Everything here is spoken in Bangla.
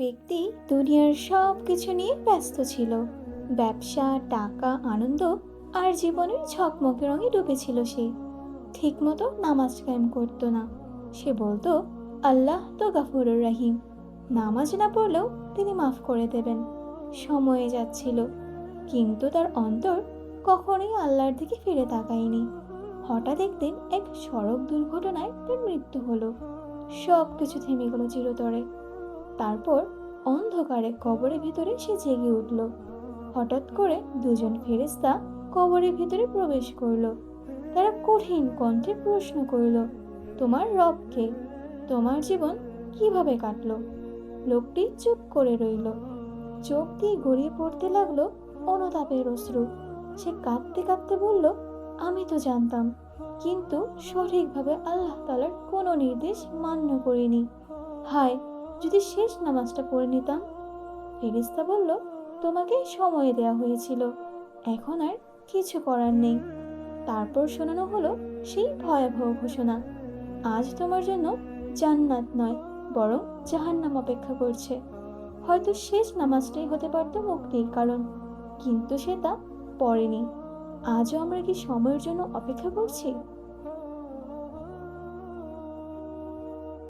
ব্যক্তি দুনিয়ার সব কিছু নিয়ে ব্যস্ত ছিল। ব্যবসা, টাকা, আনন্দ আর জীবনের ঝকমকে রঙে ডুবেছিল সে। ঠিকমতো নামাজ কায়েম করতো না। সে বলতো, আল্লাহ তো গাফুরুর রাহিম। নামাজ না পড়লেও তিনি মাফ করে দেবেন। সময়ে যাচ্ছিল। কিন্তু তার অন্তর কখনোই আল্লাহর দিকে ফিরে তাকায়নি। হঠাৎ একদিন এক সড়ক দুর্ঘটনায় তার মৃত্যু হলো। সব কিছু থেমে গেল চিরতরে। তারপর অন্ধকারে কবরের ভিতরে সে জেগে উঠল। হঠাৎ করে দুজন ফেরেশতা কবরের ভিতরে প্রবেশ করল। তারা কঠিন কণ্ঠে প্রশ্ন করল, তোমার রবকে তোমার জীবন কীভাবে কাটলো? লোকটি চুপ করে রইল। চোখ দিয়ে গড়িয়ে পড়তে লাগল অনুতাপের অশ্রু। সে কাঁদতে কাঁদতে বলল, আমি তো জানতাম, কিন্তু সঠিকভাবে আল্লাহ তালার কোনো নির্দেশ মান্য করিনি। হায় যদি শেষ নামাজটা পড়ে নিতাম ফেরিস্তা বলল, তোমাকে সময় দেয়া হয়েছিল। এখন আর কিছু করার নেই। তারপর শোনানো হলো সেই ভয়াবহ ঘোষণা। আজ তোমার জন্য জান্নাত নয়, বরং জাহান্নাম অপেক্ষা করছে। হয়তো শেষ নামাজটাই হতে পারত মুক্তির কারণ, কিন্তু সে তা পড়েনি। আজও আমরা কি সময়ের জন্য অপেক্ষা করছি?